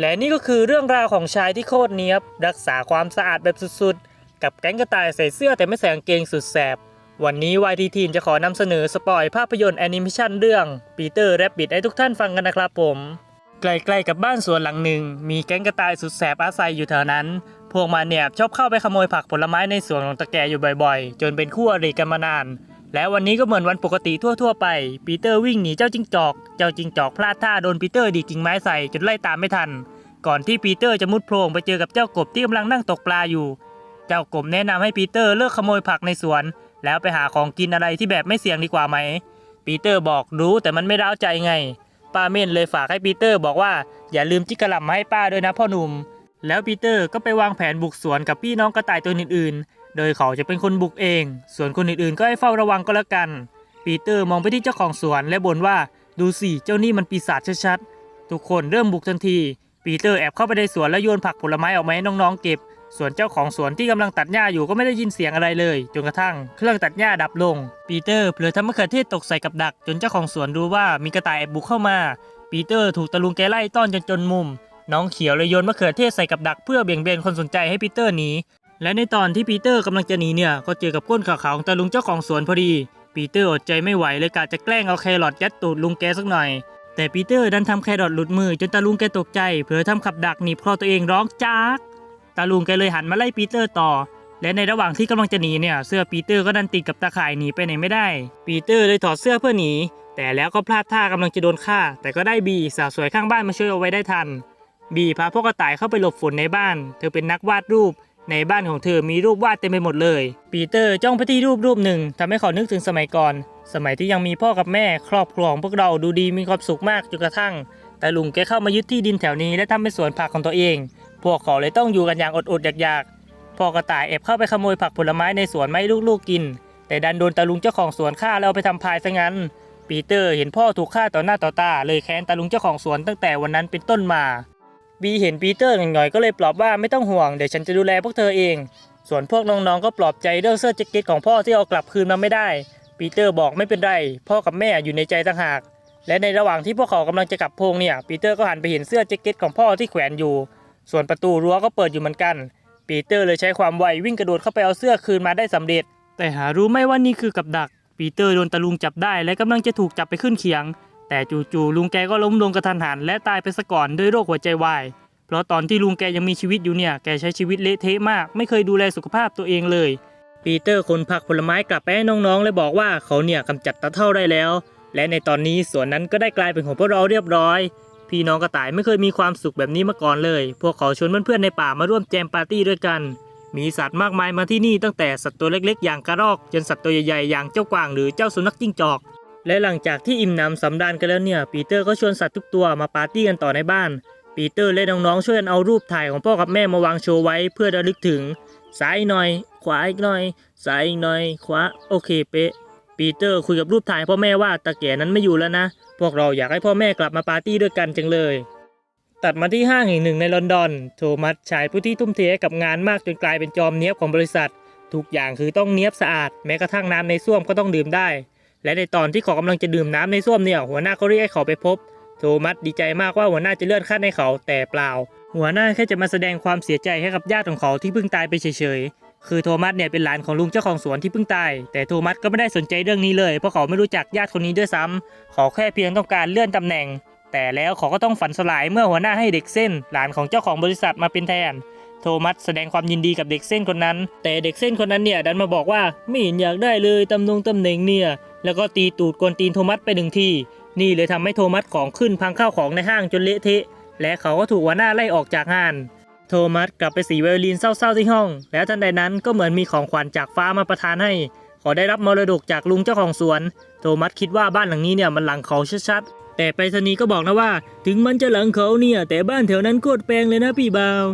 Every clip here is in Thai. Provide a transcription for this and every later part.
และนี่ก็คือเรื่องราวของชายที่โคตรเนี้ยบ รักษาความสะอาดแบบสุดๆ กับแก๊งกระต่ายใส่เสื้อแต่ไม่ใส่กางเกงสุดแสบ วันนี้วายทีทีนจะขอนำเสนอสปอยภาพยนตร์แอนิเมชันเรื่องปีเตอร์แรบบิทให้ทุกท่านฟังกันนะครับผม ใกล้ๆกับบ้านสวนหลังหนึ่ง มีแก๊งกระต่ายสุดแสบอาศัยอยู่แถวนั้น พวกมันเนี่ยชอบเข้าไปขโมยผักผลไม้ในสวนของตะแกอยู่บ่อยๆ จนเป็นคู่อริกันมานาน และวันนี้ก็เหมือนวันปกติทั่วๆไป ปีเตอร์วิ่งหนีเจ้าจิงจอก เจ้าจิงจอกพลาดท่าโดนปีเตอร์ดีดกิ่งไม้ใส่จนไล่ตามไม่ทัน ก่อนที่ปีเตอร์จะมุดโพรงไปเจอกับเจ้ากบที่กำลังนั่งตกปลาอยู่ เจ้ากบแนะนำให้ปีเตอร์เลิกขโมยผักในสวน แล้วไปหาของกินอะไรที่แบบไม่เสี่ยงดีกว่าไหม ปีเตอร์บอกรู้แต่มันไม่ร้าวใจไง ป้าเม่นเลยฝากให้ปีเตอร์บอกว่าอย่าลืมจิกกระหล่ำมาให้ป้าด้วยนะพ่อหนุ่ม แล้วปีเตอร์ก็ไปวางแผนบุกสวนกับพี่น้องกระต่ายตัวอื่นๆ โดยเขาจะเป็นคนบุกเอง ส่วนคนอื่นๆ ก็ให้เฝ้าระวังก็แล้วกัน ปีเตอร์มองไปที่เจ้าของสวนและบ่นว่าดูสิเจ้านี่มันปีศาจชัดๆ ทุกคนเริ่มบุกทันที ปีเตอร์แอบเข้าไปในสวนแล้วโยนผักผลไม้ออกมาให้น้องๆเก็บ ส่วนเจ้าของสวนที่กำลังตัดหญ้าอยู่ก็ไม่ได้ยินเสียงอะไรเลย จนกระทั่งเครื่องตัดหญ้าดับลง ปีเตอร์เผลอทำมะเขือเทศตกใส่กับดัก จนเจ้าของสวนรู้ว่ามีกระต่ายแอบบุกเข้ามา ปีเตอร์ถูกตะลุงแกไล่ต้อนจนจนมุม น้องเขียวเลยโยนมะเขือเทศใส่กับดักเพื่อเบี่ยงเบนคนสนใจให้ปีเตอร์หนี และในตอนที่ปีเตอร์กำลังจะหนีเนี่ยก็เจอกับก้นขาวของตาลุงเจ้าของสวนพอดี ปีเตอร์อดใจไม่ไหวเลยกะจะแกล้งเอาแครอทยัดตูดลุงแกสักหน่อย แต่ปีเตอร์ดันทำแครอทหลุดมือจนตาลุงแกตกใจเผลอทำขับดักหนีบคอตัวเองร้องจากตาลุงแกเลยหันมาไล่ปีเตอร์ต่อ และในระหว่างที่กำลังจะหนีเนี่ยเสื้อปีเตอร์ก็ดันติดกับตาข่ายหนีไปไหนไม่ได้ ปีเตอร์เลยถอดเสื้อเพื่อหนี แต่แล้วก็พลาดท่ากำลังจะโดนฆ่า แต่ก็ได้บีสาวสวยข้างบ้านมาช่วยเอาไว้ได้ทัน บีพาพวกกระต่ายเข้าไปหลบฝนในบ้าน เธอเป็นนักวาดรูป ในบ้านของเธอมีรูปวาดเต็มไปหมดเลย ปีเตอร์จ้องไปที่รูปรูปหนึ่งทำให้เขานึกถึงสมัยก่อน สมัยที่ยังมีพ่อกับแม่ครอบครัวของพวกเราดูดีมีความสุขมากจนกระทั่ง แต่ลุงแกเข้ามายึดที่ดินแถวนี้และทำเป็นสวนผักของตัวเอง พวกเขาเลยต้องอยู่กันอย่างอดๆอยากๆพ่อกระต่ายแอบเข้าไปขโมยผักผลไม้ในสวนไม่ให้ลูกๆกิน แต่ดันโดนตาลุงเจ้าของสวนฆ่าแล้วเอาไปทำพายซะงั้น ปีเตอร์เห็นพ่อถูกฆ่าต่อหน้าต่อตาเลยแค้นตาลุงเจ้าของสวนตั้งแต่วันนั้นเป็นต้นมา บีเห็นปีเตอร์หน่อยๆก็เลยปลอบว่าไม่ต้องห่วงเดี๋ยวฉันจะดูแลพวกเธอเอง ส่วนพวกน้องๆก็ปลอบใจเรื่องเสื้อแจ็คเก็ตของพ่อที่เอากลับคืนมาไม่ได้ ปีเตอร์บอกไม่เป็นไร พ่อกับแม่อยู่ในใจต่างหาก และในระหว่างที่พวกเขากำลังจะกลับพงเนี่ย ปีเตอร์ก็หันไปเห็นเสื้อแจ็คเก็ตของพ่อที่แขวนอยู่ ส่วนประตูรั้วก็เปิดอยู่เหมือนกัน ปีเตอร์เลยใช้ความไววิ่งกระโดดเข้าไปเอาเสื้อคืนมาได้สำเร็จ แต่หารู้ไม่ว่านี่คือกับดัก ปีเตอร์โดนตะลุงจับได้ และกำลังจะถูกจับไปขึ้นเขียง แต่จู่ๆลุงแกก็ล้มลงกระทันหันและตายไปซะก่อนด้วยโรคหัวใจวาย เพราะตอนที่ลุงแกยังมีชีวิตอยู่เนี่ย แกใช้ชีวิตเละเทะมาก ไม่เคยดูแลสุขภาพตัวเองเลย ปีเตอร์ขนผักผลไม้กลับไปให้น้องๆเลยบอกว่าเขาเนี่ยกำจัดตะเท่าได้แล้ว และในตอนนี้สวนนั้นก็ได้กลายเป็นของพวกเราเรียบร้อย พี่น้องกระต่ายไม่เคยมีความสุขแบบนี้มาก่อนเลย พวกเขาชวนเพื่อนๆในป่ามาร่วมแจมปาร์ตี้ด้วยกัน มีสัตว์มากมายมาที่นี่ตั้งแต่สัตว์ตัวเล็กๆ อย่างกระรอกจนสัตว์ตัวใหญ่ๆอย่างเจ้ากวางหรือเจ้าสุนัขจิ้งจอก และหลังจากที่อิ่มหนำสำราญกันแล้วเนี่ย ปีเตอร์ก็ชวนสัตว์ทุกตัวมาปาร์ตี้กันต่อในบ้าน ปีเตอร์และน้องๆช่วยกันเอารูปถ่ายของพ่อกับแม่มาวางโชว์ไว้เพื่อระลึกถึง ซ้ายหน่อย ขวาอีกหน่อย ซ้ายอีกหน่อย ขวาโอเคเป๊ะ ปีเตอร์คุยกับรูปถ่ายพ่อแม่ว่าตาแก่นั้นไม่อยู่แล้วนะ พวกเราอยากให้พ่อแม่กลับมาปาร์ตี้ด้วยกันจังเลย ตัดมาที่ห้างแห่งหนึ่งในลอนดอน โทมัสชายผู้ที่ทุ่มเทกับงานมากจนกลายเป็นจอมเนี้ยบของบริษัท ทุกอย่างคือต้องเนี้ยบสะอาด แม้กระทั่งน้ำในส้วมก็ต้องดื่มได้ และในตอนที่เขากำลังจะดื่มน้ำในส้วมเนี่ย หัวหน้าเขาเรียกให้เขาไปพบ โทมัสดีใจมากว่าหัวหน้าจะเลื่อนขั้นให้เขาแต่เปล่า หัวหน้าแค่จะมาแสดงความเสียใจให้กับญาติของเขาที่เพิ่งตายไปเฉยๆ คือโทมัสเนี่ยเป็นหลานของลุงเจ้าของสวนที่เพิ่งตาย แต่โทมัสก็ไม่ได้สนใจเรื่องนี้เลย เพราะเขาไม่รู้จักญาติคนนี้ด้วยซ้ำเขาแค่เพียงต้องการเลื่อนตำแหน่ง แต่แล้วเขาก็ต้องฝันสลายเมื่อหัวหน้าให้เด็กเส้น หลานของเจ้าของบริษัทมาเป็นแทน โทมัสแสดงความยินดีกับเด็กเส้นคนนั้น แต่เด็กเส้นคนนั้นเนี่ยดันมาบอกว่าไม่เห็นอยากได้เลยตำแหน่งตำแหน่งเนี่ยแล้วก็ตีตูดกวนตีนโทมัสไปหนึ่งทีนี่เลยทำให้โทมัสของขึ้นพังข้าวของในห้างจนเละเทะ และเขาก็ถูกหัวหน้าไล่ออกจากงาน โทมัสกลับไปสีไวโอลินเศร้าๆที่ห้อง แล้วทันใดนั้นก็เหมือนมีของขวัญจากฟ้ามาประทานให้ขาได้รับมรดกจากลุงเจ้าของสวน โทมัสคิดว่าบ้านหลังนี้เนี่ยมันหลังเขาชัดๆแต่ไปรษณีย์ก็บอกนะว่า ถึงมันจะหลังเขาเนี่ยแต่บ้านแถวนั้นโคตรแปลงเลยนะพี่บ่าว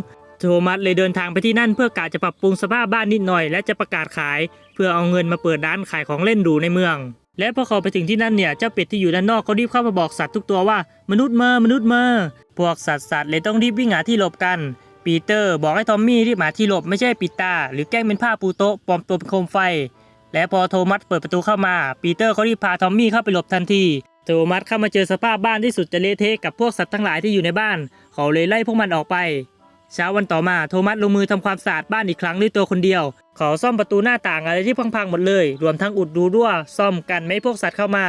โทมัสเลยเดินทางไปที่นั่นเพื่อกะจะปรับปรุงสภาพบ้านนิดหน่อย และจะประกาศขาย เพื่อเอาเงินมาเปิดร้านขายของเล่นหรูในเมือง และพอเขาไปถึงที่นั่นเนี่ยเจ้าเป็ดที่อยู่ด้านนอกก็รีบเข้ามาบอกสัตว์ทุกตัวว่ามนุษย์มามนุษย์มาพวกสัตว์สัตว์เลยต้องรีบวิ่งหาที่หลบกัน ปีเตอร์บอกให้ทอมมี่รีบหาที่หลบไม่ใช่ปิดตา หรือแกล้งเป็นผ้าปูโต๊ะปลอมตัวเป็นโคมไฟ และพอโทมัสเปิดประตูเข้ามา ปีเตอร์ก็รีบพาทอมมี่เข้าไปหลบทันทีโทมัสเข้ามาเจอสภาพบ้านที่สุดจะเละเทะกับพวกสัตว์ทั้งหลายที่อยู่ในบ้าน เขาเลยไล่พวกมันออกไป เช้าวันต่อมาโทมัสลงมือทำความสะอาดบ้านอีกครั้งด้วยตัวคนเดียว เขาซ่อมประตูหน้าต่างอะไรที่พังๆหมดเลย รวมทั้งอุดรูรั่วซ่อมกันไม่ให้พวกสัตว์เข้ามา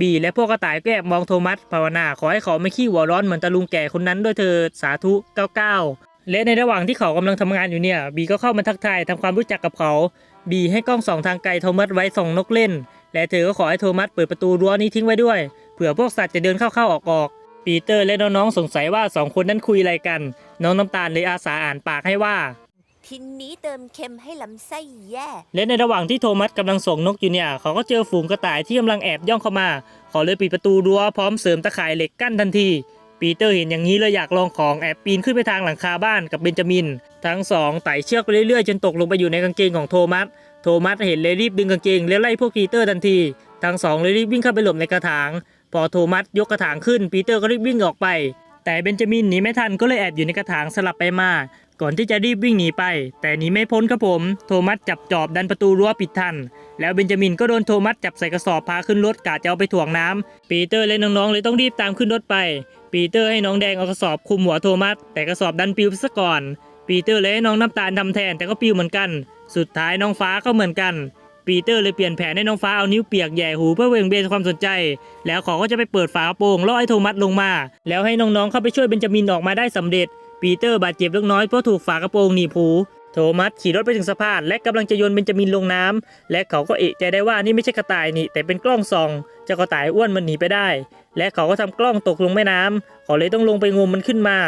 บีและพวกกระต่ายก็แอบมองโทมัสภาวนาขอให้เขาไม่ขี้หัวร้อนเหมือนตาลุงแก่คนนั้นด้วยเถิดสาธุ99และในระหว่างที่เขากำลังทำงานอยู่เนี่ยบีก็เข้ามาทักทายทำความรู้จักกับเขา บีให้กล้องส่องทางไกลโทมัสไว้ส่องนกเล่น และเธอก็ขอให้โทมัสเปิดประตูรั้วนี้ทิ้งไว้ด้วยเผื่อพวกสัตว์จะเดินเข้าๆออกๆปีเตอร์และน้องๆสงสัยว่าสองคนนั้นคุยอะไรกัน น้องน้ำตาลเลยอาสาอ่านปากให้ว่า ทีนี้เติมเค็มให้ลำไส้แย่ และในระหว่างที่โทมัสกำลังส่งนกอยู่เนี่ยเขาก็เจอฝูงกระต่ายที่กำลังแอบย่องเข้ามาเขาเลยปิดประตูรั้วพร้อมเสริมตะข่ายเหล็กกั้นทันทีปีเตอร์เห็นอย่างนี้เลยอยากลองของแอบปีนขึ้นไปทางหลังคาบ้านกับเบนจามิน ทั้งสองไต่เชือกไปเรื่อยๆจนตกลงไปอยู่ในกางเกงของโทมัส โทมัสเห็นเลยรีบดึงกางเกงแล้วไล่พวกปีเตอร์ทันที ทั้งสองเลยรีบวิ่งเข้าไปหลบในกระถาง พอโทมัสยกกระถางขึ้นปีเตอร์ก็รีบวิ่งออกไป แต่เบนจามินหนีไม่ทันก็เลยแอบอยู่ในกระถางสลับไปมา ก่อนที่จะรีบวิ่งหนีไป แต่หนีไม่พ้นครับผม โทมัสจับจอบดันประตูรั้วปิดทัน แล้วเบนจามินก็โดนโทมัสจับใส่กระสอบพาขึ้นรถกะจะเอาไปถ่วงน้ำปีเตอร์และน้องๆเลยต้องรีบตามขึ้นรถไป ปีเตอร์ให้น้องแดงเอากระสอบคลุมหัวโทมัสแต่กระสอบดันปิวซะก่อน ปีเตอร์เลยให้น้องน้ำตาลทำแทนแต่ก็ปิวเหมือนกัน สุดท้ายน้องฟ้าก็เหมือนกัน ปีเตอร์เลยเปลี่ยนแผนให้น้องฟ้าเอานิ้วเปียกแหย่หูเพื่อเบี่งเบนความสนใจ แล้วเขาก็จะไปเปิดฝากระโปรงล่อให้โทมัสลงมา แล้วให้น้องๆเข้าไปช่วยเบนจามินออกมาได้สำเร็จ ปีเตอร์บาดเจ็บเล็กน้อยเพราะถูกฝากระโปรงหนีบหูโทมัสขี่รถไปถึงสะพานและกำลังจะโยนเบนจามินลงน้ำและเขาก็เอะใจได้ว่านี่ไม่ใช่กระต่ายนี่แต่เป็นกล้องส่องเจ้ากระต่ายอ้วนมันหนีไปได้ และเขาก็ทำกล้องตกลงแม่น้ำเขาเลยต้องลงไปงมมันขึ้นมา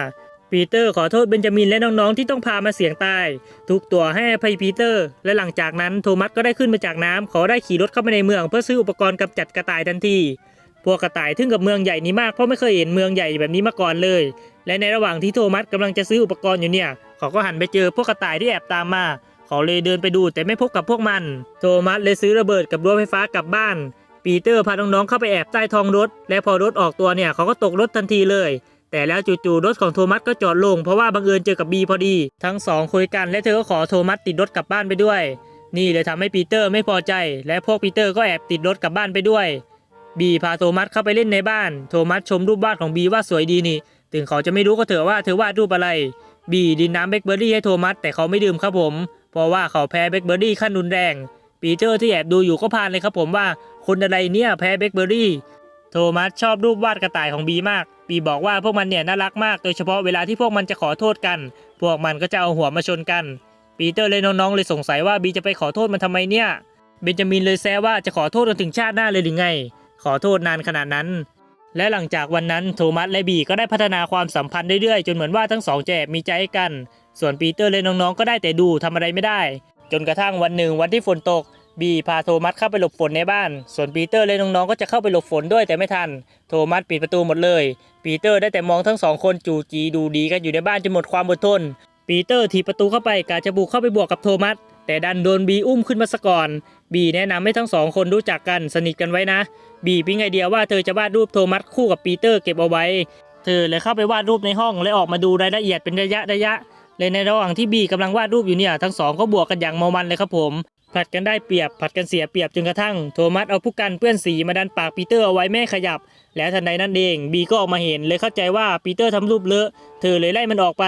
ปีเตอร์ขอโทษเบนจามินและน้องๆที่ต้องพามาเสี่ยงตาย ทุกตัวให้อภัยปีเตอร์ และหลังจากนั้นโทมัสก็ได้ขึ้นมาจากน้ำเขาได้ขี่รถเข้าไปในเมืองเพื่อซื้ออุปกรณ์กำจัดกระต่ายทันที พวกกระต่ายทึ่งกับเมืองใหญ่นี้มากเพราะไม่เคยเห็นเมืองใหญ่แบบนี้มาก่อนเลย และในระหว่างที่โทมัสกำลังจะซื้ออุปกรณ์อยู่เนี่ย เขาก็หันไปเจอพวกกระต่ายที่แอบตามมาเขาเลยเดินไปดูแต่ไม่พบกับพวกมัน โทมัสเลยซื้อระเบิดกับรั้วไฟฟ้ากลับบ้าน ปีเตอร์พาน้องๆเข้าไปแอบใต้ท้องรถ และพอรถออกตัวเนี่ยเขาก็ตกรถทันทีเลย แต่แล้วจู่ๆรถของโทมัสก็จอดลงเพราะว่าบังเอิญเจอกับบีพอดี ทั้งสองคุยกันและเธอก็ขอโทมัสติดรถกลับบ้านไปด้วย นี่เลยทำให้ปีเตอร์ไม่พอใจ และพวกปีเตอร์ก็แอบติดรถกลับบ้านไปด้วย บีพาโทมัสเข้าไปเล่นในบ้าน โทมัสชมรูปวาดของบีว่าสวยดีนี่ถึงเขาจะไม่รู้ก็เถอะว่าเธอวาดรูปอะไร บีดินน้ำเบคเบอร์รี่ให้โทมัสแต่เขาไม่ดื่มครับผม เพราะว่าเขาแพ้เบคเบอร์รี่ขั้นรุนแรง ปีเตอร์ที่แอบดูอยู่ก็พานเลยครับผมว่า คนอะไรเนี่ยแพ้เบคเบอร์รี่ โทมัสชอบรูปวาดกระต่ายของบีมาก บีบอกว่าพวกมันเนี่ยน่ารักมาก โดยเฉพาะเวลาที่พวกมันจะขอโทษกัน พวกมันก็จะเอาหัวมาชนกัน ปีเตอร์เลยน้องๆเลยสงสัยว่าบีจะไปขอโทษมันทำไมเนี่ยเบนจามินเลยแซวว่าจะขอโทษจนถึงชาติหน้าเลยหรือไง ขอโทษนานขนาดนั้น และหลังจากวันนั้นโทมัสและบีก็ได้พัฒนาความสัมพันธ์เรื่อยๆ จนเหมือนว่าทั้งสองจะแอบมีใจกัน ส่วนปีเตอร์และน้องๆก็ได้แต่ดูทำอะไรไม่ได้ จนกระทั่งวันหนึ่งวันที่ฝนตก บีพาโทมัสเข้าไปหลบฝนในบ้าน ส่วนปีเตอร์และน้องๆก็จะเข้าไปหลบฝนด้วยแต่ไม่ทัน โทมัสปิดประตูหมดเลย ปีเตอร์ได้แต่มองทั้งสองคนจูจีดูดีกันอยู่ในบ้านจนหมดความอดทน ปีเตอร์ถีบประตูเข้าไปกาจะบุกเข้าไปบวกกับโทมัสแต่ดันโดนบีอุ้มขึ้นมาซะก่อน บีแนะนำให้ทั้งสองคนรู้จักกันสนิทกันไว้นะ บีปิ๊งไอเดียว่าเธอจะวาดรูปโทมัสคู่กับปีเตอร์เก็บเอาไว้ เธอเลยเข้าไปวาดรูปในห้องและออกมาดูรายละเอียดเป็นระยะระยะเลยในระหว่างที่บีกำลังวาดรูปอยู่เนี่ยทั้งสองก็บวกกันอย่างเมามันเลยครับผม ผลัดกันได้เปรียบผลัดกันเสียเปรียบจนกระทั่งโทมัสเอาผู้กันเปื้อนสีมาดันปากปีเตอร์เอาไว้ไม่ขยับ แล้วทันใดนั้นเองบีก็ออกมาเห็นเลยเข้าใจว่าปีเตอร์ทำรูปเลอะเธอเลยไล่มันออกไป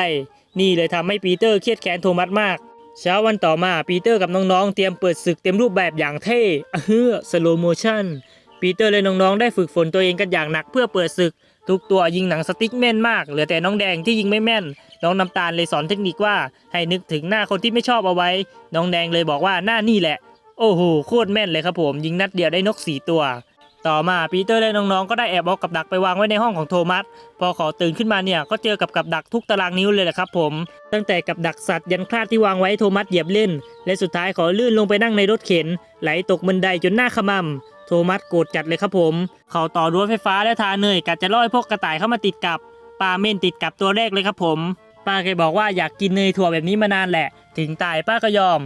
นี่เลยทำให้ปีเตอร์เครียดแค้นโทมัสมาก เช้าวันต่อมาปีเตอร์กับน้องๆเตรียมเปิดศึกเต็มรูปแบบอย่างเท่อะเฮือสโลโมชั่นปีเตอร์และน้องๆได้ฝึกฝนตัวเองกันอย่างหนักเพื่อเปิดศึก ทุกตัวยิงหนังสติ๊กแม่นมากเหลือแต่น้องแดงที่ยิงไม่แม่น น้องน้ำตาลเลยสอนเทคนิคว่าให้นึกถึงหน้าคนที่ไม่ชอบเอาไว้ น้องแดงเลยบอกว่าหน้านี่แหละ โอ้โหโคตรแม่นเลยครับผม ยิงนัดเดียวได้นกสีตัว ต่อมาปีเตอร์และน้องๆก็ได้แอบเอากับดักไปวางไว้ในห้องของโทมัส พอขาตื่นขึ้นมาเนี่ยก็เจอกับกับดักทุกตารางนิ้วเลยแหละครับผม ตั้งแต่กับดักสัตว์ยันคลาดที่วางไว้โทมัสเหยียบเล่น และสุดท้ายขาลื่นลงไปนั่งในรถเข็น ไหลตกบันไดจนหน้าขมำโทมัสโกรธจัดเลยครับผม เขาต่อรั้วไฟฟ้าและทาเนยกัดจะล่อให้พวกกระต่ายเข้ามาติดกับปลาเม่นติดกับตัวแรกเลยครับผม ป้าเคยบอกว่าอยากกินเนยถั่วแบบนี้มานานแหละ ถึงตายป้าก็ยอม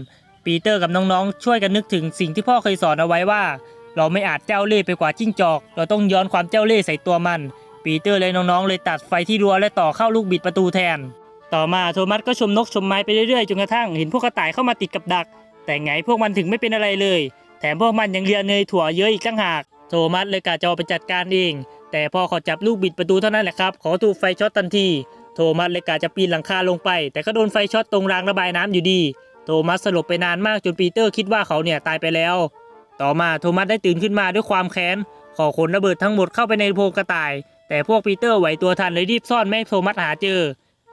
ปีเตอร์กับน้องๆ ช่วยกันนึกถึงสิ่งที่พ่อเคยสอนเอาไว้ว่า เราไม่อาจเจ้าเล่ห์ไปกว่าจิ้งจอก เราต้องย้อนความเจ้าเล่ห์ใส่ตัวมัน ปีเตอร์และน้องๆ เลยตัดไฟที่รั้วและต่อเข้าลูกบิดประตูแทน ต่อมาโทมัสก็ชมนกชมไม้ไปเรื่อยๆจนกระทั่งเห็นพวกกระต่ายเข้ามาติดกับดัก แต่ไงพวกมันถึงไม่เป็นอะไรเลย แถมพวกมันยังเลียเนยถั่วเยอะอีกตั้งหากโทมัสเลยกะจะเอาไปจัดการเอง แต่พอเขาจับลูกบิดประตูเท่านั้นแหละครับขาถูกไฟช็อตทันที โทมัสเลยกะจะปีนหลังคาลงไป แต่ก็โดนไฟช็อตตรงรางระบายน้ำอยู่ดี โทมัสสลบไปนานมากจนปีเตอร์คิดว่าเขาเนี่ยตายไปแล้ว ต่อมาโทมัสได้ตื่นขึ้นมาด้วยความแค้น ขอขนระเบิดทั้งหมดเข้าไปในโพรงกระต่าย แต่พวกปีเตอร์ไหวตัวทันเลยรีบซ่อนไม่ให้โทมัสหาเจอ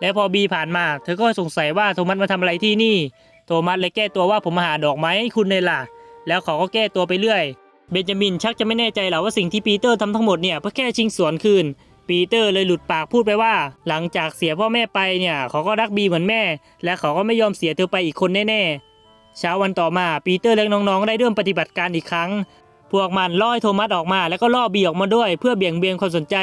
และพอบีผ่านมา เธอก็สงสัยว่าโทมัสมาทำอะไรที่นี่ โทมัสเลยแก้ตัวว่าผมมาหาดอกไม้ให้คุณเลยล่ะ แล้วเขาก็แก้ตัวไปเรื่อย เบนจามินชักจะไม่แน่ใจหรอว่าสิ่งที่ปีเตอร์ทำทั้งหมดเนี่ยเพื่อแค่ชิงสวนคืน ปีเตอร์เลยหลุดปากพูดไปว่า หลังจากเสียพ่อแม่ไปเนี่ยเขาก็รักบีเหมือนแม่ และเขาก็ไม่ยอมเสียเธอไปอีกคนแน่ๆเช้าวันต่อมาปีเตอร์และน้องๆได้เริ่มปฏิบัติการอีกครั้ง พวกมันล่อโทมัสออกมาแล้วก็ล่อบีออกมาด้วย เพื่อเบี่ยงเบนความสนใจ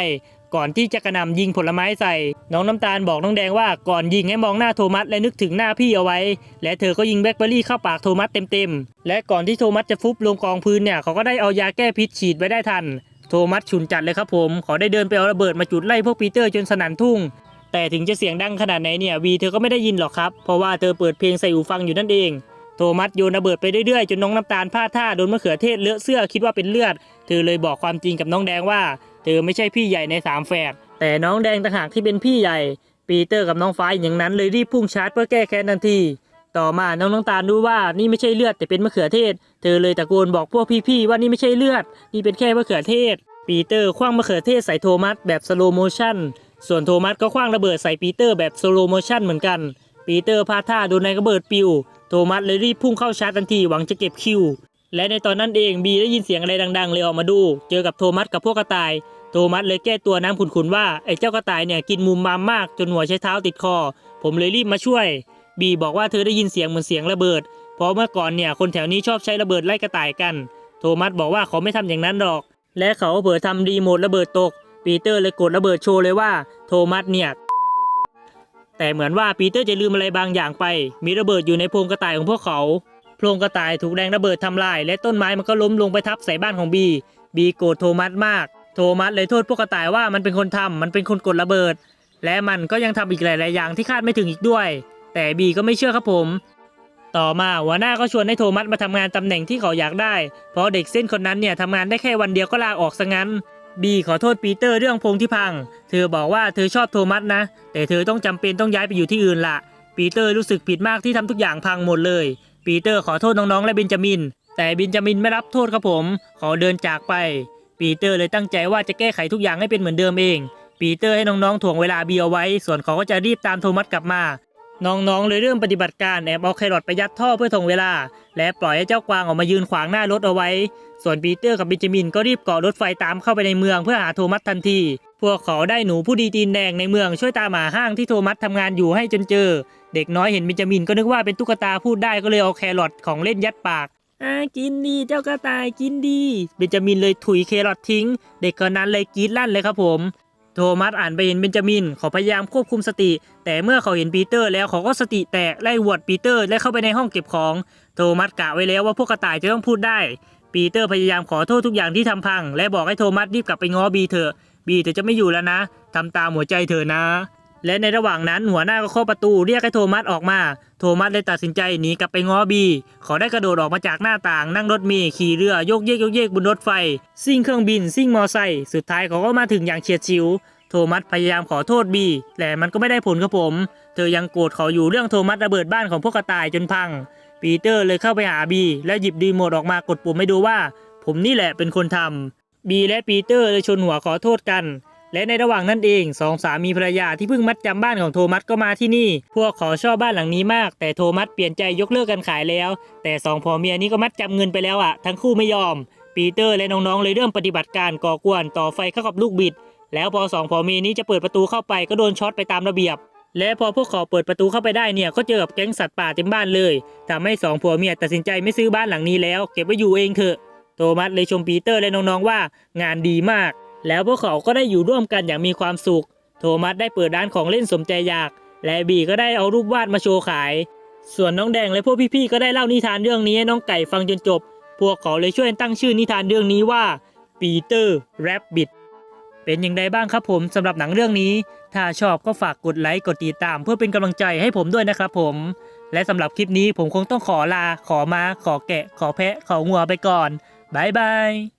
ก่อนที่จะกระนำยิงผลไม้ใส่ น้องน้ำตาลบอกน้องแดงว่าก่อนยิงให้มองหน้าโทมัสและนึกถึงหน้าพี่เอาไว้ และเธอก็ยิงแบล็คเบอร์รี่เข้าปากโทมัสเต็มๆและก่อนที่โทมัสจะฟุบลงกองพื้นเนี่ยเขาก็ได้เอายาแก้พิษฉีดไว้ได้ทัน โทมัสฉุนจัดเลยครับผมขาได้เดินไปเอาระเบิดมาจุดไล่พวกปีเตอร์จนสนั่นทุ่ง แต่ถึงจะเสียงดังขนาดไหนเนี่ยวีเธอก็ไม่ได้ยินหรอกครับ เพราะว่าเธอเปิดเพลงใส่หูฟังอยู่นั่นเอง โทมัสโยนระเบิดไปเรื่อยๆจนน้องน้ำตาลพลาดท่าโดนมะเขือเทศเลอะเสื้อคิดว่าเป็นเลือด เธอเลยบอกความจริงกับน้องแดงว่า เธอไม่ใช่พี่ใหญ่ในสามแฝดแต่น้องแดงต่างหากที่เป็นพี่ใหญ่ ปีเตอร์กับน้องฟ้าอย่างนั้นเลยรีบพุ่งชาร์จเพื่อแก้แค้นทันที ต่อมาน้องน้ำตาลรู้ว่านี่ไม่ใช่เลือดแต่เป็นมะเขือเทศ เธอเลยตะโกนบอกพวกพี่ๆว่านี่ไม่ใช่เลือด นี่เป็นแค่มะเขือเทศ ปีเตอร์คว้างมะเขือเทศใส่โทมัสแบบสโลโมชั่น ส่วนโทมัสก็คว้างระเบิดใส่ปีเตอร์แบบสโลโมชั่นเหมือนกัน ปีเตอร์พลาดท่าโดนนายระเบิดปิว โทมัสเลยรีบพุ่งเข้าชาร์จทันทีหวังจะเก็บคิว และในตอนนั้นเองบีได้ยินเสียงอะไรดัง ๆ เลยออกมาดู เจอกับโทมัสกับพวกกระต่าย โทมัสเลยแก้ตัวน้ำขุนๆว่าไอ้เจ้ากระต่ายเนี่ยกินมุมมามมากจนหัวใช้เท้าติดคอ ผมเลยรีบมาช่วย บีบอกว่าเธอได้ยินเสียงเหมือนเสียงระเบิด เพราะเมื่อก่อนเนี่ยคนแถวนี้ชอบใช้ระเบิดไล่กระต่ายกัน โทมัสบอกว่าเขาไม่ทำอย่างนั้นหรอก และเขาเผลอทำรีโมทระเบิดตก ปีเตอร์เลยกดระเบิดโชว์เลยว่า โทมัสเนี่ยแต่เหมือนว่าปีเตอร์จะลืมอะไรบางอย่างไป มีระเบิดอยู่ในโพรงกระต่ายของพวกเขา โพรงกระต่ายถูกแรงระเบิดทำลาย และต้นไม้มันก็ล้มลงไปทับใส่บ้านของบี บีโกรธโทมัสมาก โทมัสเลยโทษพวกกระต่ายว่ามันเป็นคนทำมันเป็นคนกดระเบิด และมันก็ยังทำอีกหลาย ๆ อย่างที่คาดไม่ถึงอีกด้วย แต่บีก็ไม่เชื่อครับผม ต่อมาหัวหน้าก็ชวนให้โทมัสมาทำงานตำแหน่งที่เขาอยากได้ เพราะเด็กเส้นคนนั้นเนี่ยทำงานได้แค่วันเดียวก็ลาออกซะงั้นบีขอโทษปีเตอร์เรื่องพงที่พัง เธอบอกว่าเธอชอบโทมัสนะ แต่เธอต้องจำเป็นต้องย้ายไปอยู่ที่อื่นละปีเตอร์รู้สึกผิดมากที่ทำทุกอย่างพังหมดเลย ปีเตอร์ขอโทษน้องๆและเบนจามิน แต่เบนจามินไม่รับโทษครับผม ขอเดินจากไป ปีเตอร์เลยตั้งใจว่าจะแก้ไขทุกอย่างให้เป็นเหมือนเดิมเอง ปีเตอร์ให้น้องๆถ่วงเวลาบีเอาไว้ ส่วนเขาก็จะรีบตามโทมัสกลับมา น้องๆเลยเริ่มปฏิบัติการแอบเอาแครอทไปยัดท่อเพื่อถ่วงเวลา และปล่อยให้เจ้ากวางออกมายืนขวางหน้ารถเอาไว้ ส่วนปีเตอร์กับบนจามินก็รีบเกาะรถไฟตามเข้าไปในเมืองเพื่อหาโทมัสทันที พวกเขาได้หนูผู้ดีตีนแดงในเมืองช่วยตามหาห้างที่โทมัสทำงานอยู่ให้จนเจอ เด็กน้อยเห็นบนจามินก็นึกว่าเป็นตุ๊กตาพูดได้ก็เลยเอาแครอทของเล่นยัดปากอากินดีเจ้ากระต่ายกินดีเบนจามินเลยถุยแครอททิ้ง เด็กคนนั้นเลยกรีดลั่นเลยครับผม โทมัสอ่านไปเห็นเบนจามินเขาพยายามควบคุมสติ แต่เมื่อเขาเห็นปีเตอร์แล้วเขาก็สติแตกไล่หวดปีเตอร์และเข้าไปในห้องเก็บของ โทมัสกะไว้แล้วว่าพวกกระต่ายจะต้องพูดได้ ปีเตอร์พยายามขอโทษทุกอย่างที่ทำพัง และบอกให้โทมัสรีบกลับไปง้อบีเถอะบีเธอจะไม่อยู่แล้วนะทำตามหัวใจเธอนะ และในระหว่างนั้นหัวหน้าก็เคาะประตูเรียกให้โทมัสออกมา โทมัสเลยตัดสินใจหนีกลับไปง้อบีขาได้กระโดดออกมาจากหน้าต่าง นั่งรถเมล์ขี่เรือโยกเยกโยกเยกบนรถไฟ ซิ่งเครื่องบินซิ่งมอไซค์สุดท้ายเขาก็มาถึงอย่างเฉียดฉิว โทมัสพยายามขอโทษบีแต่มันก็ไม่ได้ผลครับผม เธอยังโกรธเขาอยู่เรื่องโทมัสระเบิดบ้านของพวกกระต่ายจนพัง ปีเตอร์เลยเข้าไปหาบีแล้วหยิบรีโมทออกมากดปุ่มให้ดูว่า ผมนี่แหละเป็นคนทำบีและปีเตอร์เลยชนหัวขอโทษกัน และในระหว่างนั้นเองสองสามีภรรยาที่เพิ่งมัดจำบ้านของโทมัสก็มาที่นี่ พวกเขาชอบบ้านหลังนี้มาก แต่โทมัสเปลี่ยนใจยกเลิกกันขายแล้ว แต่สองผัวเมียนี้ก็มัดจำเงินไปแล้วอะ ทั้งคู่ไม่ยอม ปีเตอร์และน้องๆเลยเริ่มปฏิบัติการก่อกวนต่อไฟเข้ากับลูกบิด แล้วพอสองผัวเมียนี้จะเปิดประตูเข้าไปก็โดนช็อตไปตามระเบียบ และพอพวกเขาเปิดประตูเข้าไปได้เนี่ยก็เจอกับแก๊งสัตว์ป่าเต็มบ้านเลยทำให้สองผัวเมียตัดสินใจไม่ซื้อบ้านหลังนี้แล้ว เก็บไว้อยู่เองเถอะ โทมัสเลยชมปีเตอร์และน้องๆว่า งานดีมาก แล้วพวกเขาก็ได้อยู่ร่วมกันอย่างมีความสุข โทมัสได้เปิดร้านของเล่นสมใจอยาก และบีก็ได้เอารูปวาดมาโชว์ขาย ส่วนน้องแดงและพวกพี่ๆก็ได้เล่านิทานเรื่องนี้ให้น้องไก่ฟังจนจบ พวกเขาเลยช่วยตั้งชื่อนิทานเรื่องนี้ว่าปีเตอร์แรบบิทเป็นอย่างไรบ้างครับผมสำหรับหนังเรื่องนี้ ถ้าชอบก็ฝากกดไลค์กดติดตาม เพื่อเป็นกำลังใจให้ผมด้วยนะครับผม และสำหรับคลิปนี้ผมคงต้องขอลา ขอมา ขอแกะ ขอแพะ ของัวไปก่อนบายบาย